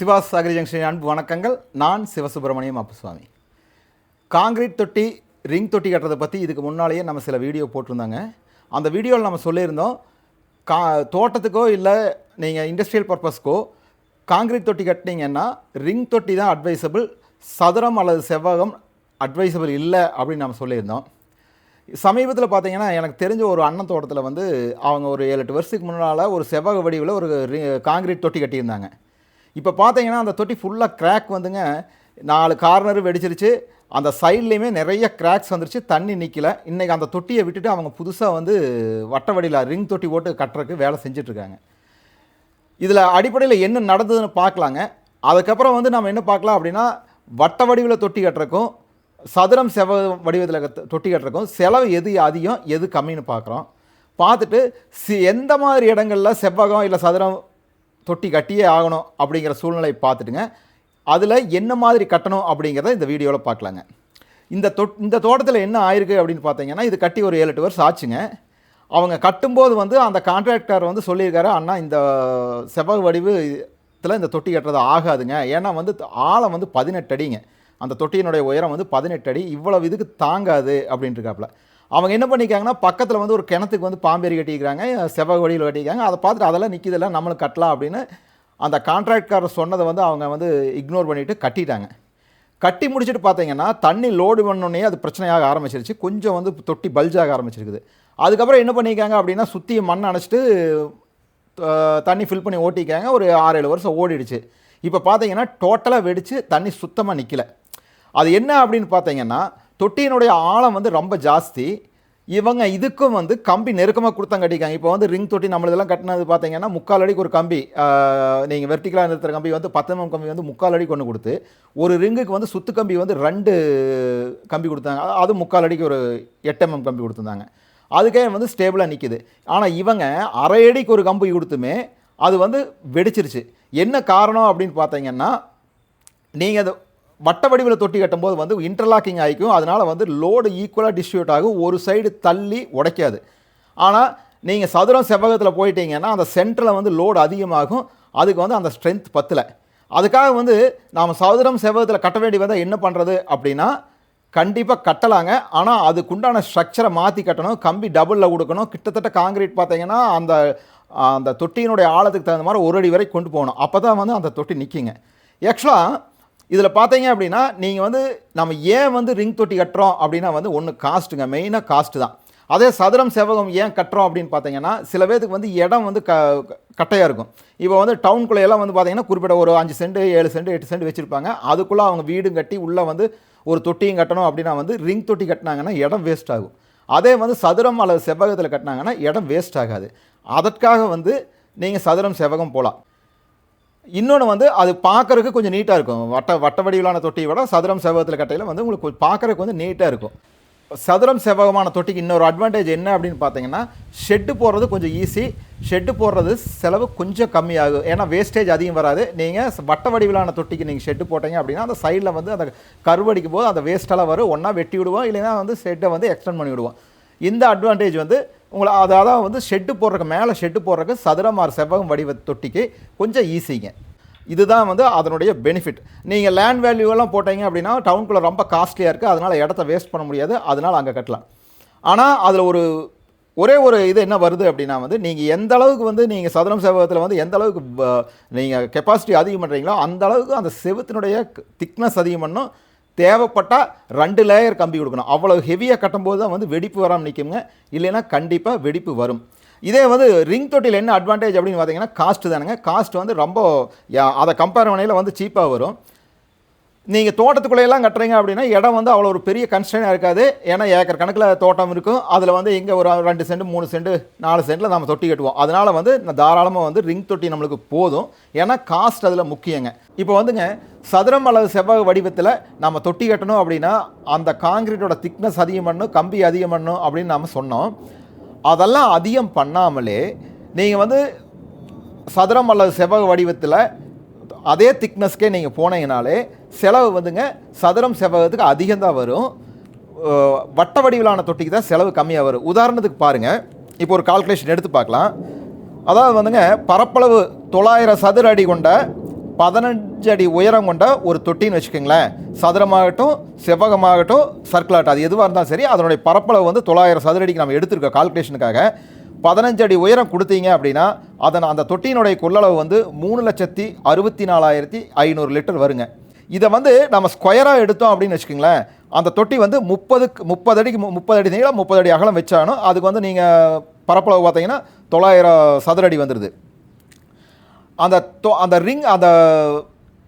Siva's Sagari junction அன்பு வணக்கங்கள். நான் சிவசுப்பிரமணியம் அப்புசுவாமி. காங்கிரீட் தொட்டி ரிங் தொட்டி கட்டுறதை பற்றி இதுக்கு முன்னாலேயே நம்ம சில வீடியோ போட்டிருந்தாங்க. அந்த வீடியோவில் நம்ம சொல்லியிருந்தோம் கா தோட்டத்துக்கோ இல்லை நீங்கள் இண்டஸ்ட்ரியல் பர்பஸ்க்கோ காங்கிரீட் தொட்டி கட்டினீங்கன்னா ரிங் தொட்டி தான் அட்வைசபிள் சதுரம் அல்லது செவ்வகம் அட்வைசபிள் இல்லை அப்படின்னு நம்ம சொல்லியிருந்தோம். சமீபத்தில் பார்த்தீங்கன்னா எனக்கு தெரிஞ்ச ஒரு அண்ணன் தோட்டத்தில் வந்து அவங்க ஒரு ஏழு எட்டு வருஷத்துக்கு முன்னால் ஒரு செவ்வக வடிவில் ஒரு ரி- காங்கிரீட் தொட்டி கட்டியிருந்தாங்க. இப்போ பார்த்தீங்கன்னா அந்த தொட்டி ஃபுல்லாக கிராக் வந்துங்க. நாலு கார்னரும் வெடிச்சிருச்சு. அந்த சைட்லேயுமே நிறைய கிராக்ஸ் வந்துருச்சு. தண்ணி நிற்கல இன்றைக்கி அந்த தொட்டியை விட்டுட்டு அவங்க புதுசாக வந்து வட்ட வடியில் ரிங் தொட்டி போட்டு கட்டுறதுக்கு வேலை செஞ்சிட்ருக்காங்க. இதில் அடிப்படையில் என்ன நடந்ததுன்னு பார்க்கலாங்க. அதுக்கப்புறம் வந்து நம்ம என்ன பார்க்கலாம் அப்படின்னா வட்ட வடிவில் தொட்டி கட்டுறக்கும் சதுரம் செவ வடிவத்தில் தொட்டி கட்டுறக்கும் செலவு எது அதிகம் எது கம்மின்னு பார்க்குறோம். பார்த்துட்டு சி எந்த மாதிரி இடங்களில் செவ்வகம் இல்லை சதுரம் தொட்டி கட்டியே ஆகணும் அப்படிங்கிற சூழ்நிலை பார்த்துட்டுங்க. அதில் என்ன மாதிரி கட்டணும் அப்படிங்கிறத இந்த வீடியோவில் பார்க்கலாங்க. இந்த தொட் இந்த தோட்டத்தில் என்ன ஆயிருக்கு அப்படின்னு பார்த்தீங்கன்னா இது கட்டி ஒரு ஏழு எட்டு வருஷம் ஆச்சுங்க. அவங்க கட்டும்போது வந்து அந்த கான்ட்ராக்டர் வந்து சொல்லியிருக்காரு அண்ணா இந்த செவ்வக வடிவத்தில் இந்த தொட்டி கட்டுறது ஆகாதுங்க. ஏன்னா வந்து ஆழம் வந்து பதினெட்டு அடிங்க. அந்த தொட்டியினுடைய உயரம் வந்து பதினெட்டு அடி. இவ்வளவு இதுக்கு தாங்காது. அப்படின்ட்டுருக்காப்புல அவங்க என்ன பண்ணிக்காங்கன்னா பக்கத்தில் வந்து ஒரு கிணத்துக்கு வந்து பாம்பேரி கட்டிக்கிறாங்க செவ்வக வழியில் கட்டிக்கிறாங்க அதை பார்த்துட்டு அதெல்லாம் நிற்கிதில்ல நம்மளுக்கு கட்டலாம் அப்படின்னு அந்த கான்ட்ராக்டர் சொன்னதை வந்து அவங்க வந்து இக்னோர் பண்ணிவிட்டு கட்டிட்டாங்க. கட்டி முடிச்சுட்டு பார்த்தீங்கன்னா தண்ணி லோடு பண்ணோடனே அது பிரச்சனையாக ஆரம்பிச்சிருச்சு. கொஞ்சம் வந்து தொட்டி பல்ஜாக ஆரம்பிச்சிருக்குது. அதுக்கப்புறம் என்ன பண்ணியிருக்காங்க அப்படின்னா சுற்றி மண் அணைச்சிட்டு தண்ணி ஃபில் பண்ணி ஓட்டிக்காங்க ஒரு ஆறு ஏழு வருஷம் ஓடிடுச்சு. இப்போ பார்த்தீங்கன்னா டோட்டலாக வெடித்து தண்ணி சுத்தமாக நிற்கல அது என்ன அப்படின்னு பார்த்தீங்கன்னா தொட்டியினுடைய ஆழம் வந்து ரொம்ப ஜாஸ்தி. இவங்க இதுக்கும் வந்து கம்பி நெருக்கமாக கொடுத்தாங்க கட்டிக்காங்க இப்போ வந்து ரிங் தொட்டி நம்மளதெல்லாம் கட்டினது பார்த்தீங்கன்னா முக்கால் அடிக்கு ஒரு கம்பி நீங்கள் வெர்டிகலாக நிறுத்துகிற கம்பி வந்து பத்து எம்எம் கம்பி வந்து முக்கால் அடி கொண்டு கொடுத்து ஒரு ரிங்குக்கு வந்து சுத்து கம்பி வந்து ரெண்டு கம்பி கொடுத்தாங்க. அது- முக்கால் அடிக்கு ஒரு எட்டு எம்எம் கம்பி கொடுத்துருந்தாங்க. அதுக்கே வந்து ஸ்டேபிளாக நிற்கிது ஆனால் இவங்க அரை அடிக்கு ஒரு கம்பி கொடுத்துமே அது வந்து வெடிச்சிருச்சு. என்ன காரணம் அப்படின்னு பார்த்தீங்கன்னா நீங்கள் அது வட்ட வடிவில் தொட்டி கட்டும்போது வந்து இன்டர்லாக்கிங் ஆகிக்கும். அதனால் வந்து லோடு ஈக்குவலாக டிஸ்ட்ரிபியூட் ஆகும். ஒரு சைடு தள்ளி உடைக்காது. ஆனால் நீங்கள் சதுரம் செவ்வகத்தில் போயிட்டீங்கன்னா அந்த சென்டரில் வந்து லோடு அதிகமாகும். அதுக்கு வந்து அந்த ஸ்ட்ரென்த் பத்தலை. அதுக்காக வந்து நாம் சதுரம் செவ்வகத்தில் கட்ட வேண்டி வந்தால் என்ன பண்ணுறது அப்படின்னா கண்டிப்பாக கட்டலாங்க. ஆனால் அதுக்குண்டான ஸ்ட்ரக்சரை மாற்றி கட்டணும். கம்பி டபுளில் கொடுக்கணும் கிட்டத்தட்ட காங்கிரீட் பார்த்தீங்கன்னா அந்த அந்த தொட்டியினுடைய ஆழத்துக்கு தகுந்த மாதிரி ஒரு அடி வரை கொண்டு போகணும். அப்போ தான் வந்து அந்த தொட்டி நிற்கிங்க ஆக்சுவலாக இதில் பார்த்தீங்க அப்படின்னா நீங்கள் வந்து நம்ம ஏன் வந்து ரிங் தொட்டி கட்டுறோம் அப்படின்னா வந்து ஒன்று காஸ்ட்டுங்க மெயினாக காஸ்ட்டு தான். அதே சதுரம் செவ்வகம் ஏன் கட்டுறோம் அப்படின்னு பார்த்தீங்கன்னா சில பேருக்கு வந்து இடம் வந்து க கட்டையாக இருக்கும். இப்போ வந்து டவுனுக்குள்ளே எல்லாம் வந்து பார்த்தீங்கன்னா குறிப்பிட்ட ஒரு அஞ்சு சென்ட் ஏழு சென்ட் எட்டு சென்ட் வச்சுருப்பாங்க. அதுக்குள்ளே அவங்க வீடும் கட்டி உள்ளே வந்து ஒரு தொட்டியும் கட்டணும் அப்படின்னா வந்து ரிங் தொட்டி கட்டினாங்கன்னா இடம் வேஸ்ட் ஆகும். அதே வந்து சதுரம் அல்லது செவ்வகத்தில் கட்டினாங்கன்னா இடம் வேஸ்ட் ஆகாது. அதற்காக வந்து நீங்கள் சதுரம் செவ்வகம் போகலாம் இன்னொன்று வந்து அது பார்க்கறதுக்கு கொஞ்சம் நீட்டாக இருக்கும். வட்ட வட்ட வடிவிலான தொட்டியை விட சதுரம் செவ்வகத்தில் கட்டையில் வந்து உங்களுக்கு கொஞ்சம் வந்து நீட்டாக இருக்கும். சதுரம் செவ்வகமான தொட்டிக்கு இன்னொரு அட்வான்டேஜ் என்ன அப்படின்னு பார்த்தீங்கன்னா ஷெட்டு போடுறது கொஞ்சம் ஈஸி ஷெட்டு போடுறது செலவு கொஞ்சம் கம்மியாகும். ஏன்னா வேஸ்டேஜ் அதிகம் வராது. நீங்கள் வட்ட வடிவிலான தொட்டிக்கு நீங்கள் ஷெட்டு போட்டீங்க அப்படின்னா அந்த சைடில் வந்து அந்த கருவடிக்கும் போது அந்த வேஸ்ட்டெல்லாம் வரும். ஒன்றா வெட்டி விடுவோம். இல்லைன்னா வந்து ஷெட்டை வந்து எக்ஸ்டெண்ட் பண்ணி விடுவோம். இந்த அட்வான்டேஜ் வந்து உங்களை அதாவது வந்து ஷெட்டு போடுறதுக்கு மேலே ஷெட்டு போடுறக்கு சதுரமார் செவ்வகம் வடிவ தொட்டிக்கு கொஞ்சம் ஈஸிங்க. இதுதான் வந்து அதனுடைய பெனிஃபிட் நீங்கள் லேண்ட் வேல்யூவெல்லாம் போட்டீங்க அப்படின்னா டவுனுக்குள்ளே ரொம்ப காஸ்ட்லியாக இருக்குது அதனால் இடத்த வேஸ்ட் பண்ண முடியாது. அதனால் அங்கே கட்டலாம். ஆனால் அதில் ஒரு ஒரே ஒரு இது என்ன வருது அப்படின்னா வந்து நீங்கள் எந்த அளவுக்கு வந்து நீங்கள் சதுரம் செவ்வகத்தில் வந்து எந்த அளவுக்கு நீங்கள் கெப்பாசிட்டி அதிகம் பண்ணுறீங்களோ அந்த அளவுக்கு அந்த செவத்தினுடைய திக்னஸ் அதிகம் பண்ணும் தேவைப்பட்டால் ரெண்டு லேயர் கம்பி கொடுக்கணும். அவ்வளோ ஹெவியாக கட்டும்போது தான் வந்து வெடிப்பு வராமல் நிற்குங்க இல்லைன்னா கண்டிப்பாக வெடிப்பு வரும். இதே வந்து ரிங் தொட்டியில் என்ன அட்வான்டேஜ் அப்படின்னு பார்த்தீங்கன்னா காஸ்ட் தானுங்க. காஸ்ட் வந்து ரொம்ப யா- அதை கம்பேர் பண்ணையில் வந்து சீப்பாக வரும். நீங்கள் தோட்டத்துக்குள்ளேயெல்லாம் கட்டுறீங்க அப்படின்னா இடம் வந்து அவ்வளோ ஒரு பெரிய கன்ஸ்டன்டாக இருக்காது. ஏன்னா ஏக்கர் கணக்கில் தோட்டம் இருக்கும். அதில் வந்து இங்கே ஒரு ரெண்டு சென்ட் மூணு சென்ட் நாலு சென்ட்டில் நம்ம தொட்டி கட்டுவோம். அதனால் வந்து இந்த தாராளமாக வந்து ரிங் தொட்டி நம்மளுக்கு போதும். ஏன்னா காஸ்ட் அதில் முக்கியங்க. இப்போ வந்துங்க சதுரம் அல்லது செவ்வக வடிவத்தில் நம்ம தொட்டி கட்டணும் அப்படின்னா அந்த காங்கிரீட்டோட திக்னஸ் அதிகம் பண்ணணும் கம்பி அதிகம் பண்ணும் அப்படின்னு நம்ம சொன்னோம். அதெல்லாம் அதிகம் பண்ணாமலே நீங்கள் வந்து சதுரம் அல்லது செவ்வக வடிவத்தில் அதே திக்னஸ்க்கே நீங்கள் போனீங்கனாலே செலவு வந்துங்க சதுரம் செவ்வகத்துக்கு அதிகம் தான் வரும். வட்ட வடிவிலான தொட்டிக்கு தான் செலவு கம்மியாக வரும். உதாரணத்துக்கு பாருங்கள் இப்போ ஒரு கால்குலேஷன் எடுத்து பார்க்கலாம். அதாவது வந்துங்க பரப்பளவு தொள்ளாயிரம் சதுர அடி கொண்ட பதினஞ்சு அடி உயரம் கொண்ட ஒரு தொட்டின்னு வச்சுக்கோங்களேன். சதுரமாகட்டும் செவ்வகமாகட்டும் சர்க்கிளாகட்டும் அது எதுவாக இருந்தாலும் சரி அதனுடைய பரப்பளவு வந்து தொள்ளாயிரம் சதுரடிக்கு நம்ம எடுத்திருக்கோம் கால்குலேஷனுக்காக பதினஞ்சு அடி உயரம் கொடுத்தீங்க அப்படின்னா அதன் அந்த தொட்டியினுடைய கொள்ளளவு வந்து மூணு லட்சத்தி அறுபத்தி நாலாயிரத்தி ஐநூறு லிட்டர் வருங்க. இதை வந்து நம்ம ஸ்கொயராக எடுத்தோம் அப்படின்னு வச்சுக்கோங்களேன் அந்த தொட்டி வந்து முப்பதுக்கு முப்பது அடிக்கு மு- முப்பது அடி நீளம் முப்பது அடி அகலம் வச்சாலும் அதுக்கு வந்து நீங்கள் பரப்பளவு பார்த்தீங்கன்னா தொள்ளாயிரம் சதுர அடி வந்துடுது அந்த தொ- அந்த ரிங் அந்த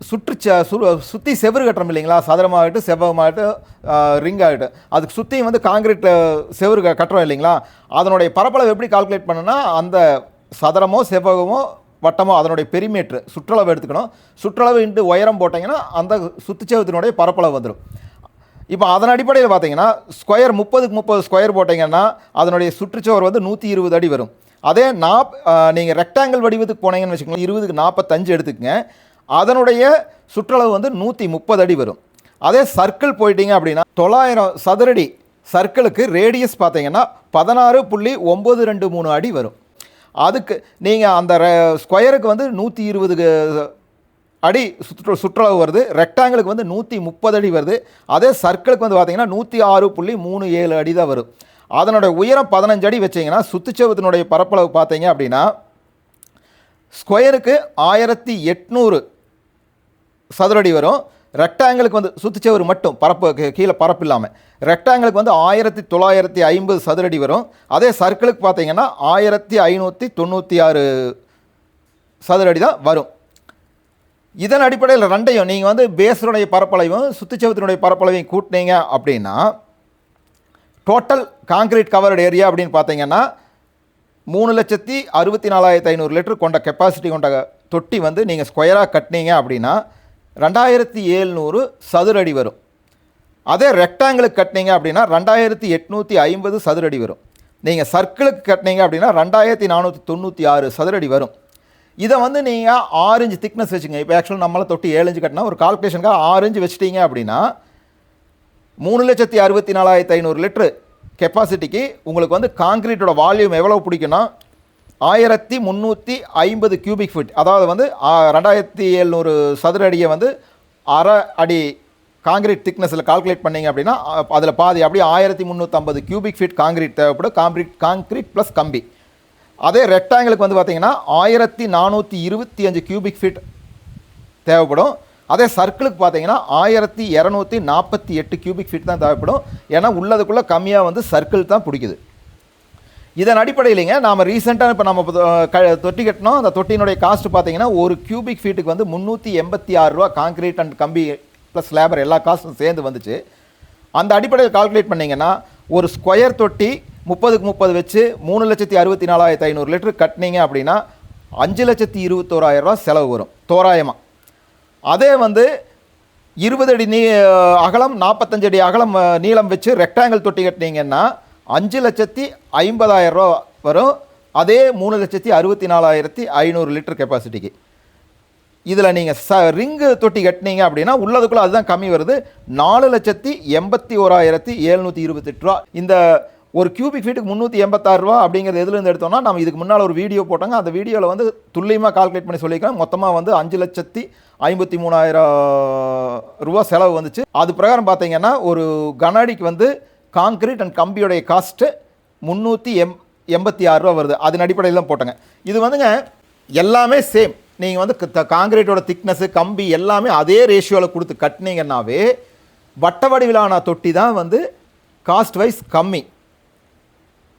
சுற்று சு சுற்றி செவுரு கட்டுறோம் இல்லைங்களா? சதுரமாகட்டும் செவ்வகமாகட்டும் ரிங் ஆகட்டும் அதுக்கு சுற்றியும் வந்து காங்கிரீட் செவுரு க- கட்டுறோம் இல்லைங்களா? அதனுடைய பரப்பளவு எப்படி கால்குலேட் பண்ணுன்னா அந்த சதுரமோ செவ்வகமோ வட்டமோ அதனுடைய பெரிமீட்ரு சுற்றளவு எடுத்துக்கணும். சுற்றளவு இன்ட்டு உயரம் போட்டிங்கன்னா அந்த சுற்றுச்செவத்தினுடைய பரப்பளவு வந்துடும் இப்போ அதன் அடிப்படையில் பார்த்தீங்கன்னா ஸ்கொயர் முப்பதுக்கு முப்பது ஸ்கொயர் போட்டிங்கன்னா அதனுடைய சுற்றுச்சுவர் வந்து நூற்றி இருபது அடி வரும். அதே நாப் நீங்கள் ரெக்டாங்கிள் வடிவத்துக்கு போனீங்கன்னு வச்சுக்கோங்களேன் இருபதுக்கு நாற்பத்தஞ்சு எடுத்துக்கங்க. அதனுடைய சுற்றளவு வந்து நூற்றி முப்பது அடி வரும். அதே சர்க்கிள் போயிட்டீங்க அப்படின்னா தொள்ளாயிரம் சதுரடி சர்க்கிளுக்கு ரேடியஸ் பார்த்தீங்கன்னா பதினாறு புள்ளி ஒம்பது ரெண்டு மூணு அடி வரும். அதுக்கு நீங்கள் அந்த ஸ்கொயருக்கு வந்து நூற்றி இருபது அடி சுற்று சுற்றளவு வருது. ரெக்டாங்கிளுக்கு வந்து நூற்றி முப்பது அடி வருது. அதே சர்க்கிளுக்கு வந்து பார்த்தீங்கன்னா நூற்றி ஆறு புள்ளி மூணு ஏழு அடி தான் வரும். அதனுடைய உயரம் பதினஞ்சு அடி வச்சீங்கன்னா சுற்றுச்செவத்தினுடைய பரப்பளவு பார்த்தீங்க அப்படின்னா ஸ்கொயருக்கு ஆயிரத்தி எட்நூறு சதுரடி வரும். ரெக்டாங்கிளுக்கு வந்து சுற்றுச்சவர் மட்டும் பரப்பு கீழே பரப்பு இல்லாமல் ரெக்டாங்கிளுக்கு வந்து ஆயிரத்தி தொள்ளாயிரத்தி ஐம்பது சதுரடி வரும். அதே சர்க்கிளுக்கு பார்த்தீங்கன்னா ஆயிரத்தி ஐநூற்றி தொண்ணூற்றி ஆறு சதுரடி தான் வரும். இதன் அடிப்படையில் ரெண்டையும் நீங்கள் வந்து பேஸனுடைய பரப்பளவையும் சுற்றுச்சவத்தினுடைய பரப்பளவையும் கூட்டினீங்க அப்படின்னா டோட்டல் காங்கிரீட் கவர்டு ஏரியா அப்படின்னு பார்த்தீங்கன்னா மூணு லட்சத்தி அறுபத்தி நாலாயிரத்தி ஐநூறு லிட்டர் கொண்ட கெப்பாசிட்டி கொண்ட தொட்டி வந்து நீங்கள் ஸ்கொயராக கட்டினீங்க அப்படின்னா ரெண்டாயிரத்தி ஏழ்நூறு சதுரடி வரும். அதே ரெக்டாங்கிளுக்கு கட்டினீங்க அப்படின்னா ரெண்டாயிரத்தி எட்நூற்றி ஐம்பது சதுரடி வரும். நீங்கள் சர்க்கிளுக்கு கட்டினீங்க அப்படின்னா ரெண்டாயிரத்தி நானூற்றி தொண்ணூற்றி ஆறு சதுரடி வரும். இதை வந்து நீங்கள் ஆரஞ்சு திக்னஸ் வச்சுங்க இப்போ ஆக்சுவலாக நம்மளை தொட்டி ஏழு கட்டினா ஒரு கால்குலேஷனுக்காக ஆரஞ்சு வச்சுட்டீங்க வச்சிட்டீங்க அப்படின்னா மூணு லட்சத்தி அறுபத்தி நாலாயிரத்தி ஐநூறு லிட்ரு கெப்பாசிட்டிக்கு உங்களுக்கு வந்து காங்கிரீட்டோட வால்யூம் எவ்வளோ பிடிக்குன்னா ஆயிரத்தி முந்நூற்றி ஐம்பது கியூபிக் ஃபீட் அதாவது வந்து ரெண்டாயிரத்தி எழுநூறு சதுர அடியை வந்து அரை அடி காங்கிரீட் திக்னஸில் கால்குலேட் பண்ணீங்க அப்படின்னா அதில் பாதி அப்படியே ஆயிரத்தி முந்நூற்றம்பது கியூபிக் ஃபீட் காங்கிரீட் தேவைப்படும். காங்கிரீட் காங்கிரீட் ப்ளஸ் கம்பி. அதே ரெக்டாங்கிளுக்கு வந்து பார்த்திங்கன்னா ஆயிரத்தி நானூற்றி இருபத்தி அஞ்சு கியூபிக் ஃபீட் தேவைப்படும். அதே சர்க்கிளுக்கு பார்த்தீங்கன்னா ஆயிரத்தி இரநூத்தி நாற்பத்தி எட்டு கியூபிக் ஃபீட் தான் தேவைப்படும். ஏன்னா உள்ளதுக்குள்ளே கம்மியாக வந்து சர்க்கிள் தான் பிடிக்குது. இதன் அடிப்படையிலேங்க நாம் ரீசெண்டாக இப்போ நம்ம க தொட்டி கட்டினோம். அந்த தொட்டியினுடைய காஸ்ட் பார்த்தீங்கன்னா ஒரு கியூபிக் ஃபீட்டுக்கு வந்து முந்நூற்றி எண்பத்தி ஆறு ரூபா காங்கிரீட் அண்ட் கம்பி ப்ளஸ் லேபர் எல்லா காஸ்ட்டும் சேர்ந்து வந்துச்சு. அந்த அடிப்படையில் கால்குலேட் பண்ணிங்கன்னா ஒரு ஸ்கொயர் தொட்டி முப்பதுக்கு முப்பது வச்சு மூணு லட்சத்தி அறுபத்தி நாலாயிரத்தி ஐநூறு லிட்டர் கட்டினீங்க அப்படின்னா அஞ்சு லட்சத்தி இருபத்தோராயிரம் ரூபா செலவு வரும் தோராயமாக அதே வந்து இருபது அடி நீ அகலம் நாற்பத்தஞ்சு அடி அகலம் நீளம் வச்சு ரெக்டாங்கிள் தொட்டி கட்டினீங்கன்னா அஞ்சு லட்சத்தி ஐம்பதாயிரம் ரூபா வரும். அதே மூணு லட்சத்தி அறுபத்தி நாலாயிரத்தி ஐநூறு லிட்டர் கெப்பாசிட்டிக்கு இதில் நீங்கள் ச ரிங்கு தொட்டி கட்டினீங்க அப்படின்னா உள்ளதுக்குள்ளே அதுதான் கம்மி வருது. நாலு லட்சத்தி எண்பத்தி ஓராயிரத்தி எழுநூற்றி இருபத்தெட்டு ரூபா. இந்த ஒரு கியூபிக் ஃபீட்டுக்கு முந்நூற்றி எண்பத்தாறு ரூபா அப்படிங்கிறது எதுலேருந்து எடுத்தோம்னா நம்ம இதுக்கு முன்னால் ஒரு வீடியோ போட்டாங்க. அந்த வீடியோவில் வந்து துல்லியமாக கால்குலேட் பண்ணி சொல்லியிருக்கேன் மொத்தமாக வந்து அஞ்சு லட்சத்தி ஐம்பத்தி மூணாயிரம் ரூபா செலவு வந்துச்சு. அது பிரகாரம் பார்த்தீங்கன்னா ஒரு கனஅடிக்கு வந்து காங்கிரீட் அண்ட் கம்பியோடைய காஸ்ட்டு முந்நூற்றி எம் எண்பத்தி ஆறு ரூபா வருது. அதன் அடிப்படையில் தான் போட்டேங்க. இது வந்துங்க எல்லாமே சேம் நீங்கள் வந்து காங்கிரீட்டோட திக்னஸ்ஸு கம்பி எல்லாமே அதே ரேஷியோவில் கொடுத்து கட்டினீங்கன்னாவே வட்ட வடிவிலான தொட்டி தான் வந்து காஸ்ட் வைஸ் கம்மி.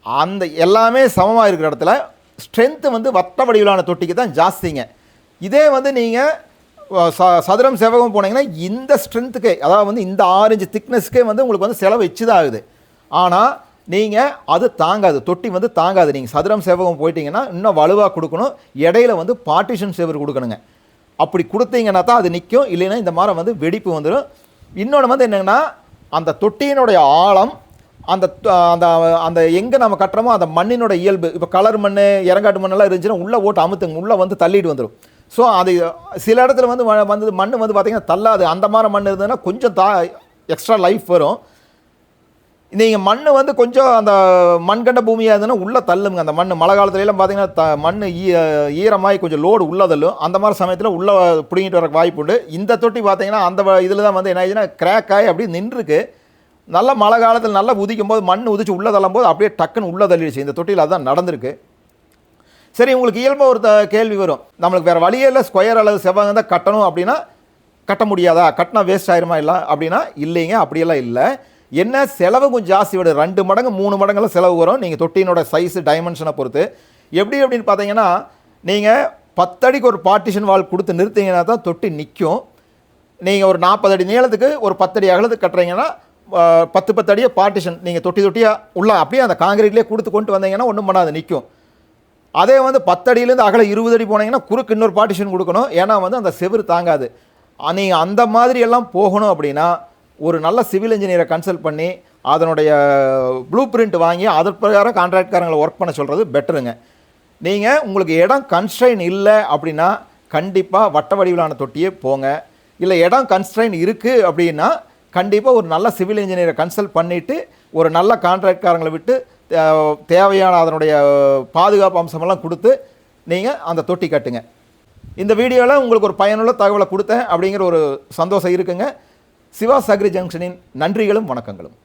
அந்த எல்லாமே சமமாக இருக்கிற இடத்துல ஸ்ட்ரென்த்து வந்து வட்ட வடிவிலான தொட்டிக்கு தான் ஜாஸ்திங்க. இதே வந்து நீங்கள் சதுரம் செவகம் போனீங்கன்னா இந்த ஸ்ட்ரென்த்துக்கே அதாவது வந்து இந்த ஆரஞ்சு திக்னஸ்க்கே வந்து உங்களுக்கு வந்து செலவு எச்சுதான் ஆகுது ஆனால் நீங்கள் அது தாங்காது தொட்டி வந்து தாங்காது. நீங்கள் சதுரம் செவகம் போயிட்டீங்கன்னா இன்னும் வலுவாக கொடுக்கணும். இடையில வந்து பார்ட்டிஷன் செவர் கொடுக்கணுங்க. அப்படி கொடுத்தீங்கன்னா தான் அது நிற்கும் இல்லைன்னா இந்த மாதிரி வந்து வெடிப்பு வந்துடும் இன்னொன்று வந்து என்னென்னா அந்த தொட்டியினுடைய ஆழம் அந்த அந்த அந்த எங்கே நம்ம கட்டுறோமோ அந்த மண்ணினோட இயல்பு. இப்போ கலர் மண் இறங்காட்டு மண்ணெல்லாம் இருந்துச்சுன்னா உள்ளே ஓட்டு அமுத்துங்க. உள்ளே வந்து தள்ளிட்டு வந்துடும் ஸோ அது சில இடத்துல வந்து வ- வந்து மண் வந்து பார்த்திங்கன்னா தள்ளாது. அந்த மாதிரி மண் இருந்ததுன்னா கொஞ்சம் தா எக்ஸ்ட்ரா லைஃப் வரும். நீங்கள் மண் வந்து கொஞ்சம் அந்த மண்கண்ட பூமியாக இருந்ததுன்னா உள்ளே தள்ளுங்க. அந்த மண் மழை காலத்துலலாம் பார்த்தீங்கன்னா த மண் ஈ ஈரமாகி கொஞ்சம் லோடு உள்ளே தள்ளும். அந்த மாதிரி சமயத்தில் உள்ளே பிடிங்கிட்டு வர வாய்ப்பு உண்டு. இந்த தொட்டி பார்த்தீங்கன்னா அந்த இதில் தான் வந்து என்ன ஆயிடுச்சுன்னா கிராக் ஆகி அப்படியே நின்றுருக்கு. நல்ல மழை காலத்தில் நல்லா உதிக்கும் போது மண் உதிச்சு உள்ளே தள்ளும் போது அப்படியே டக்குன்னு உள்ளே தள்ளிடுச்சு. இந்த தொட்டியில் அதுதான் நடந்திருக்கு. சரி உங்களுக்கு இயல்பாக ஒரு கேள்வி வரும். நம்மளுக்கு வேறு வழியே இல்லை ஸ்கொயர் அல்லது செவ்வாங்க தான் கட்டணும் அப்படின்னா கட்ட முடியாதா? கட்டினா வேஸ்ட் ஆயிருமா இல்லை? அப்படின்னா இல்லைங்க அப்படியெல்லாம் இல்லை. என்ன செலவு கொஞ்சம் ஜாஸ்தி விடும் ரெண்டு மடங்கு மூணு மடங்குலாம் செலவு வரும். நீங்கள் தொட்டியினோட சைஸு டைமென்ஷனை பொறுத்து. எப்படி அப்படின்னு பார்த்தீங்கன்னா நீங்கள் பத்தடிக்கு ஒரு பார்ட்டிஷன் வால் கொடுத்து நிறுத்திங்கன்னா தான் தொட்டி நிற்கும் நீங்கள் ஒரு நாற்பது அடி நீளத்துக்கு ஒரு பத்தடி அகலத்துக்கு கட்டுறீங்கன்னா பத்து பத்து அடியாக பார்ட்டிஷன் நீங்கள் தொட்டி தொட்டியாக உள்ள அப்படியே அந்த காங்கிரீட்லேயே கொடுத்து கொண்டு வந்தீங்கன்னா ஒன்றும் பண்ணாது நிற்கும் அதே வந்து பத்தடியிலேருந்து அகல இருபது அடி போனீங்கன்னா குறுக்கு இன்னொரு பார்ட்டிஷன் கொடுக்கணும். ஏன்னா வந்து அந்த செவுரு தாங்காது. நீங்கள் அந்த மாதிரி எல்லாம் போகணும் அப்படின்னா ஒரு நல்ல சிவில் இன்ஜினியரை கன்சல்ட் பண்ணி அதனுடைய ப்ளூ பிரிண்ட் வாங்கி அதன் பிரகாரம் கான்ட்ராக்ட்காரங்களை ஒர்க் பண்ண சொல்கிறது பெட்டருங்க நீங்கள் உங்களுக்கு இடம் கன்ஸ்ட்ரைன் இல்லை அப்படின்னா கண்டிப்பாக வட்ட வடிவிலான தொட்டியே போங்க. இல்லை இடம் கன்ஸ்ட்ரைன் இருக்குது அப்படின்னா கண்டிப்பாக ஒரு நல்ல சிவில் இன்ஜினியரை கன்சல்ட் பண்ணிவிட்டு ஒரு நல்ல கான்ட்ராக்ட்காரங்களை விட்டு தேவையான அதனுடைய பாதுகாப்பு அம்சமெல்லாம் கொடுத்து நீங்கள் அந்த தொட்டி கட்டுங்க. இந்த வீடியோவில் உங்களுக்கு ஒரு பயனுள்ள தகவலை கொடுத்தேன் அப்படிங்கிற ஒரு சந்தோஷம் இருக்குங்க. சிவா சக்ரி ஜங்ஷனின் நன்றிகளும் வணக்கங்களும்.